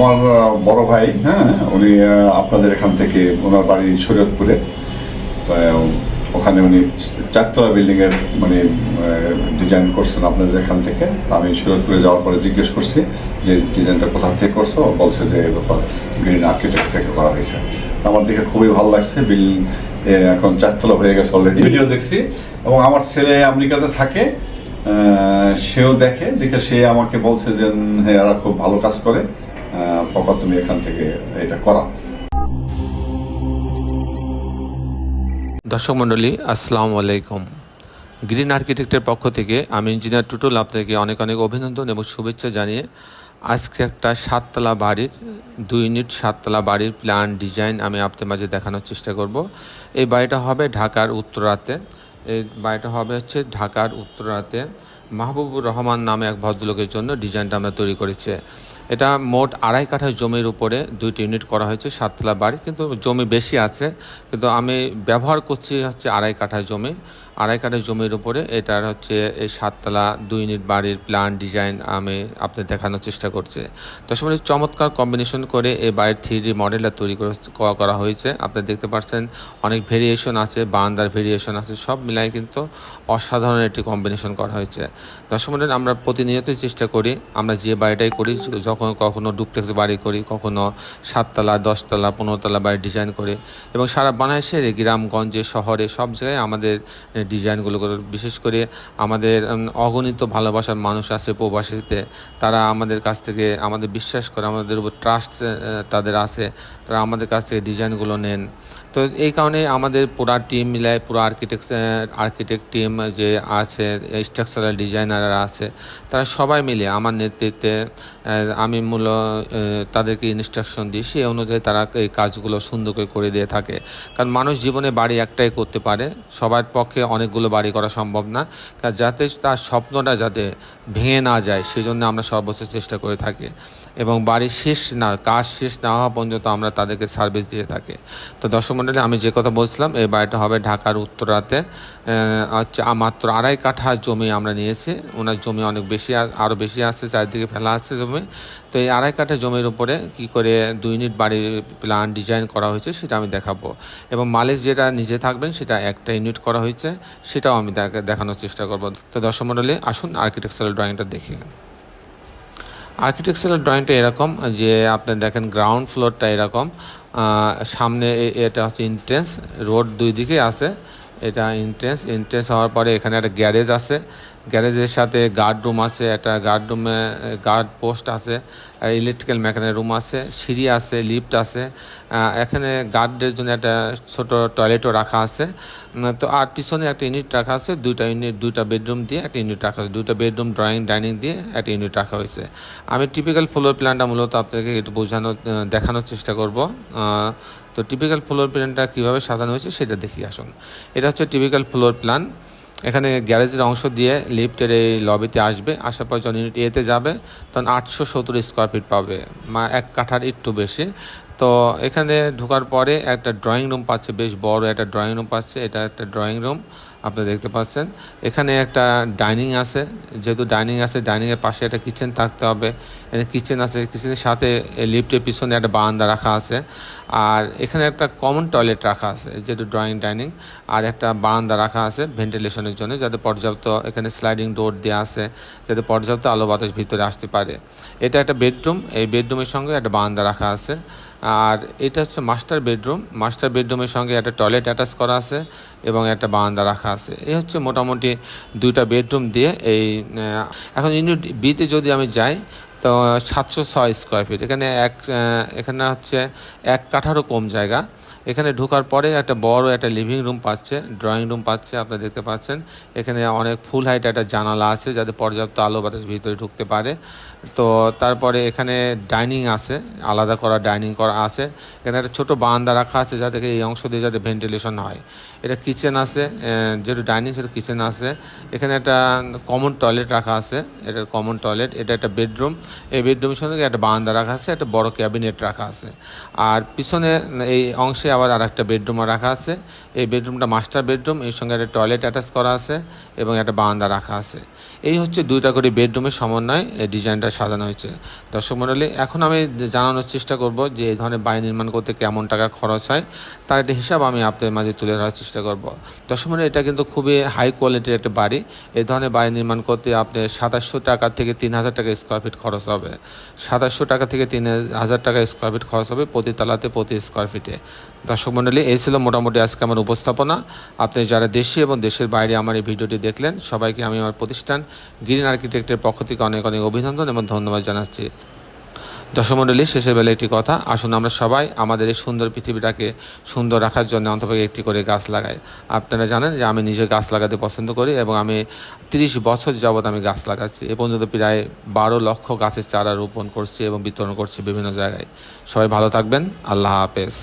আমার বড় ভাই হ্যাঁ উনি আপনাদের এখান থেকে ওনার বাড়ি শরীয়তপুরে। ওখানে উনি চারতলা বিল্ডিং এর মানে ডিজাইন করছেন আপনাদের এখান থেকে। আমি শরীয়তপুরে যাওয়ার পরে জিজ্ঞেস করছি যে ডিজাইনটা কোথা থেকে করছ? বলছে যে এই ব্যাপার গ্রিন আর্কিটেক্ট থেকে করা হয়েছে। আমার দেখে খুবই ভালো লাগছে। বিল এখন চারতলা হয়ে গেছে অলরেডি ভিডিও দেখছি। এবং আমার ছেলে আমেরিকাতে থাকে সেও দেখে। দেখে সে আমাকে বলছে যে হ্যাঁ এরা খুব ভালো কাজ করে। পাপা তুমি এখান থেকে এটা করা দর্শক মণ্ডলী, আসসালামু আলাইকুম। গ্রিন আর্কিটেক্টের পক্ষ থেকে আমি ইঞ্জিনিয়ার টুটুল আপনাকে অনেক অনেক অভিনন্দন এবং শুভেচ্ছা জানিয়ে আজকে একটা সাততলা বাড়ির, দুই ইউনিট সাততলা বাড়ির প্ল্যান ডিজাইন আমি আপনাদের মাঝে দেখানোর চেষ্টা করব। এই বাড়িটা হবে ঢাকার উত্তরাতে। এই বাড়িটা হবে হচ্ছে ঢাকার উত্তরাতে। মাহবুবুর রহমান নামে এক ভদ্রলোকের জন্য ডিজাইনটা আমরা তৈরি করেছি। এটা মোট আড়াই কাঠা জমির উপরে দুইটি ইউনিট করা হয়েছে, সাততলা বাড়ি, কিন্তু জমি বেশি আছে। কিন্তু আমি ব্যবহার করছি হচ্ছে আড়াই কাঠা জমি। আড়াই কাঠা জমির উপরে, এটার হচ্ছে এই সাততলা দুই ইউনিট বাড়ির প্ল্যান ডিজাইন আমি আপনাদের দেখানোর চেষ্টা করছি। তো সময় চমৎকার কম্বিনেশন করে এই বাড়ির থ্রি মডেলটা তৈরি করে- হয়েছে। আপনি দেখতে পাচ্ছেন অনেক ভেরিয়েশন আছে বারান্দার ভেরিয়েশন আছে, সব মিলাই কিন্তু অসাধারণ একটি কম্বিনেশন করা হয়েছে। দর্শক আমরা প্রতিনিয়তই চেষ্টা করি, আমরা যে বাড়িটাই করি, যখন কখনো ডুপ্লেক্স বাড়ি করি, কখনো সাততলা, দশতলা, পনেরোতলা বাড়ি ডিজাইন করে, এবং সারা বাংলাদেশে গ্রামগঞ্জে শহরে, সব জায়গায় আমাদের ডিজাইনগুলো করে, বিশেষ করে আমাদের অগণিত ভালোবাসার মানুষ আছে প্রবাসীতে। তারা আমাদের কাছ থেকে, আমাদের বিশ্বাস করে, আমাদের উপর ট্রাস্ট তাদের আছে। তারা আমাদের কাছ থেকে ডিজাইনগুলো নেন। তো এই কারণে আমাদের পুরা টিম মিলায় পুরো আর্কিটেক্ট আর্কিটেক্ট টিম যে আছে স্ট্রাকচারাল ডিজাইনাররা আছে, তারা সবাই মিলে আমার নেতৃত্বে আমি মূল তাদেরকে ইনস্ট্রাকশন দিই। সেই অনুযায়ী তারা এই কাজগুলো সুন্দর করে করে দিয়ে থাকে। কারণ মানুষ জীবনে বাড়ি একটাই করতে পারে, সবার পক্ষে অনেকগুলো বাড়ি করা সম্ভব না। যাতে তার স্বপ্নটা যাতে ভেঙে না যায়, সেজন্য আমরা সর্বোচ্চ চেষ্টা করে থাকি। এবং বাড়ি শেষ না, কাজ শেষ না হওয়া পর্যন্ত আমরা তাদেরকে সার্ভিস দিয়ে থাকি। তো দর্শক মণ্ডলী আমি যে কথা বলছিলাম এই বাড়িটা হবে ঢাকার উত্তরাতে হচ্ছে মাত্র আড়াই কাঠা জমি আমরা নিয়েছি। ওনার জমি অনেক বেশি আরও বেশি আছে, চারিদিকে ফেলা আছে জমি। তো এই আড়াই কাঠা জমির উপরে কি করে দুই ইউনিট বাড়ির প্ল্যান ডিজাইন করা হয়েছে সেটা আমি দেখাবো। এবং মালিক যেটা নিজে থাকবেন, সেটা একটা ইউনিট করা হয়েছে, সেটাও আমি দেখানোর চেষ্টা করব। তো দর্শক মণ্ডলী আসুন আর্কিটেকচারাল ড্রয়িংটা দেখি। আর্কিটেকচারাল ড্রয়িংটা এরকম যে আপনি দেখেন গ্রাউন্ড ফ্লোরটা এরকম। সামনে এটা হচ্ছে ইন্ট্রেন্স রোড দুই দিকে আছে। এটা ইন্ট্রেন্স এন্ট্রেন্স হওয়ার পরে এখানে একটা গ্যারেজ আছে। গ্যারেজের সাথে গার্ড রুম আছে, একটা গার্ড রুমে গার্ড পোস্ট আছে ইলেকট্রিক্যাল মেকানিক রুম আছে, সিঁড়ি আছে লিফট আছে এখানে গার্ডের জন্য একটা ছোট টয়লেটও রাখা আছে। তো আর পিছনে একটা ইউনিট রাখা আছে, দুইটা ইউনিট দুইটা বেডরুম দিয়ে একটা ইউনিট রাখা হয়েছে, দুইটা বেডরুম ড্রয়িং ডাইনিং দিয়ে একটা ইউনিট রাখা হয়েছে। আমি টিপিক্যাল ফ্লোর প্ল্যানটা মূলত আপনাকে একটু বোঝানোর দেখানোর চেষ্টা করব। তো টিপিক্যাল ফ্লোর প্ল্যানটা কীভাবে সাজানো হয়েছে সেটা দেখি, আসুন। এটা হচ্ছে টিপিক্যাল ফ্লোর প্ল্যান এখানে গ্যারেজের অংশ দিয়ে লিফটের এই লবিতে আসবে, আসার পর যখন ইউনিট এতে যাবে, তখন আটশো সত্তর স্কোয়ার ফিট পাবে, মা, এক কাঠার একটু বেশি। তো এখানে ঢোকার পরে একটা ড্রয়িং রুম পাচ্ছে, বেশ বড় একটা ড্রয়িং রুম পাচ্ছে, এটা একটা ড্রয়িং রুম আপনি দেখতে পাচ্ছেন। এখানে একটা ডাইনিং আছে। যেহেতু ডাইনিং আছে, ডাইনিংয়ের পাশে একটা কিচেন থাকতে হবে। এখানে কিচেন আছে। কিচেনের সাথে লিফটের পিছনে একটা বারান্দা রাখা আছে। আর এখানে একটা কমন টয়লেট রাখা আছে, যেহেতু ড্রয়িং ডাইনিং। আর একটা বারান্দা রাখা আছে ভেন্টিলেশনের জন্য, যাতে পর্যাপ্ত এখানে স্লাইডিং ডোর দেওয়া আছে, যাতে পর্যাপ্ত আলো বাতাস ভিতরে আসতে পারে। এটা একটা বেডরুম। এই বেডরুমের সঙ্গে একটা বারান্দা রাখা আছে। আর এটা হচ্ছে মাস্টার বেডরুম। মাস্টার বেডরুমের সঙ্গে একটা টয়লেট অ্যাটাচ করা আছে এবং একটা বারান্দা রাখা আছে। এই হচ্ছে মোটামুটি দুইটা বেডরুম দিয়ে এই এখন ইউনিট বিতে যদি আমি যাই তো সাতশো ছয় স্কোয়ার ফিট এখানে এক এখানে হচ্ছে এক কাঠারও কম জায়গা। এখানে ঢোকার পরে একটা বড় একটা লিভিং রুম পাচ্ছে ড্রয়িং রুম পাচ্ছে আপনারা দেখতে পাচ্ছেন। এখানে অনেক ফুল হাইট একটা জানালা আছে, যাতে পর্যাপ্ত আলো বাতাস ভিতরে ঢুকতে পারে। তো তারপরে এখানে ডাইনিং আছে, আলাদা করা ডাইনিং করা আছে। এখানে একটা ছোটো বারান্দা রাখা আছে, যাতে এই অংশ দিয়ে যাতে ভেন্টিলেশন হয়। এটা কিচেন আছে যেহেতু ডাইনিং সেটা কিচেন আছে। এখানে একটা কমন টয়লেট রাখা আছে এটা কমন টয়লেট এটা একটা বেডরুম এই বেডরুমের সঙ্গে একটা বারান্দা রাখা আছে, একটা বড় ক্যাবিনেট রাখা আছে। আর পিছনে এই অংশে আবার আর একটা বেডরুম রাখা আছে। এই বেডরুমটা মাস্টার বেডরুম, এর সঙ্গে একটা টয়লেট অ্যাটাচ করা আছে এবং একটা বারান্দা রাখা আছে। এই হচ্ছে দুইটা করে বেডরুমের সমন্বয়ে, এই ডিজাইনটা সাজানো হয়েছে। দর্শক মণ্ডলী, এখন আমি জানানোর চেষ্টা করব যে এই ধরনের বাড়ি নির্মাণ করতে কেমন টাকা খরচ হয়, তার একটা হিসাব আমি আপনাদের মাঝে তুলে ধরার চেষ্টা করব। দর্শক মণ্ডলী, এটা কিন্তু খুবই হাই কোয়ালিটির একটা বাড়ি। এই ধরনের বাড়ি নির্মাণ করতে আপনার সাতাশশো টাকা থেকে তিন হাজার টাকা স্কোয়ার ফিট খরচ হবে। সাতাশশো টাকা থেকে তিন হাজার টাকা স্কোয়ার ফিট খরচ হবে প্রতি তালাতে, প্রতি স্কোয়ার ফিটে দর্শক মণ্ডলী, এই ছিল মোটামুটি আজকে আমার উপস্থাপনা। আপনি যারা দেশি এবং দেশের বাইরে আমার এই ভিডিওটি দেখলেন, সবাইকে আমি আমার প্রতিষ্ঠান গ্রিন আর্কিটেক্টের পক্ষ থেকে অনেক অনেক অভিনন্দন এবং ধন্যবাদ জানাচ্ছি। দর্শক মণ্ডলী শেষের বেলা একটি কথা, আসুন আমরা সবাই আমাদের এই সুন্দর পৃথিবীটাকে সুন্দর রাখার জন্য অন্তপক্ষে একটি করে গাছ লাগাই। আপনারা জানেন যে আমি নিজে গাছ লাগাতে পছন্দ করি এবং আমি তিরিশ বছর যাবৎ আমি গাছ লাগাচ্ছি। এ পর্যন্ত প্রায় বারো লক্ষ গাছের চারা রোপণ করছি এবং বিতরণ করছি বিভিন্ন জায়গায়। সবাই ভালো থাকবেন। আল্লাহ হাফেজ।